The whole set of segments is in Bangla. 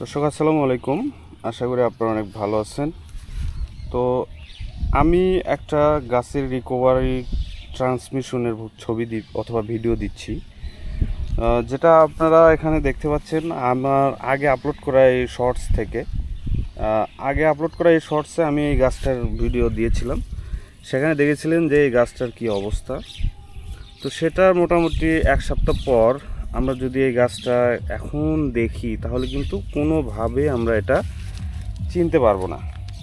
দর্শক, আসসালামু আলাইকুম। আশা করি আপনারা অনেক ভালো আছেন। তো আমি একটা গাছের রিকভারি ট্রান্সমিশনের ছবি দি অথবা ভিডিও দিচ্ছি। যেটা আপনারা এখানে দেখতে পাচ্ছেন, আমার আগে আপলোড করা এই শর্টস থেকে। আগে আপলোড করা এই শর্টসে আমি এই গাছটার ভিডিও দিয়েছিলাম। সেখানে দেখেছিলেন যে এই গাছটার কী অবস্থা। তো সেটার মোটামুটি এক সপ্তাহ পর আমরা যদি এই গাছটা এখন দেখি, তাহলে কিন্তু কোনোভাবে আমরা এটা চিনতে পারব না।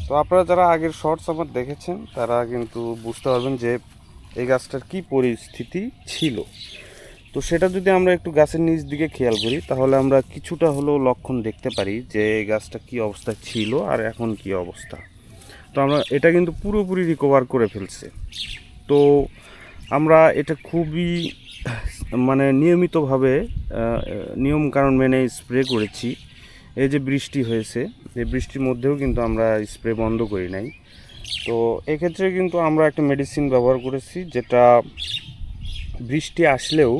তো আপনারা যারা আগের শর্টস আমার দেখেছেন, তারা কিন্তু বুঝতে পারবেন যে এই গাছটার কি পরিস্থিতি ছিল। তো সেটা যদি আমরা একটু গাছের নিচ দিকে খেয়াল করি, তাহলে আমরা কিছুটা হলেও লক্ষণ দেখতে পারি যে এই গাছটা কি অবস্থা ছিল আর এখন কি অবস্থা। তো আমরা এটা কিন্তু পুরোপুরি রিকভার করে ফেলছে। তো আমরা এটা খুবই মানে নিয়মিতভাবে নিয়ম কারণ মেনে স্প্রে করেছি। এই যে বৃষ্টি হয়েছে, এই বৃষ্টির মধ্যেও কিন্তু আমরা স্প্রে বন্ধ করি নাই। তো এক্ষেত্রে কিন্তু আমরা একটা মেডিসিন ব্যবহার করেছি, যেটা বৃষ্টি আসলেও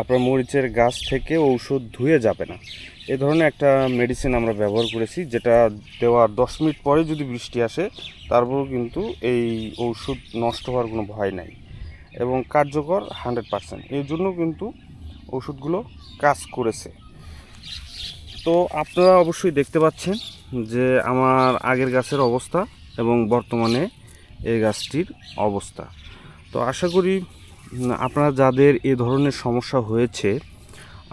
আপনার মরিচের গাছ থেকে ঔষধ ধুয়ে যাবে না। এ ধরনের একটা মেডিসিন আমরা ব্যবহার করেছি, যেটা দেওয়ার দশ মিনিট পরে যদি বৃষ্টি আসে, তারপরও কিন্তু এই ঔষধ নষ্ট হওয়ার কোনো ভয় নাই। এবং কার্যকর হান্ড্রেড পারসেন্ট। এর জন্য কিন্তু ওষুধগুলো কাজ করেছে। তো আপনারা অবশ্যই দেখতে পাচ্ছেন যে আমার আগের গাছের অবস্থা এবং বর্তমানে এই গাছটির অবস্থা। তো আশা করি আপনারা যাদের এ ধরনের সমস্যা হয়েছে,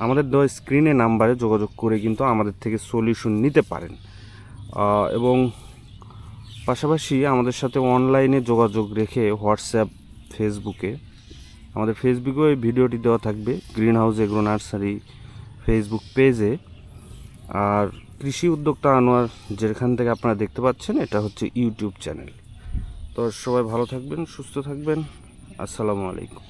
আমাদের দেওয়া স্ক্রিনে নাম্বারে যোগাযোগ করে কিন্তু আমাদের থেকে সলিউশন নিতে পারেন। এবং পাশাপাশি আমাদের সাথে অনলাইনে যোগাযোগ রেখে হোয়াটসঅ্যাপ ফেসবুকে। আমাদের ফেসবুকেও এই ভিডিওটি দেওয়া থাকবে Green House Agro Nursery Facebook পেজে। আর কৃষি উদ্যোক্তা আনোয়ার, যেখান থেকে আপনারা দেখতে পাচ্ছেন, এটা হচ্ছে ইউটিউব চ্যানেল। তো সবাই ভালো থাকবেন, সুস্থ থাকবেন। আসসালামু আলাইকুম।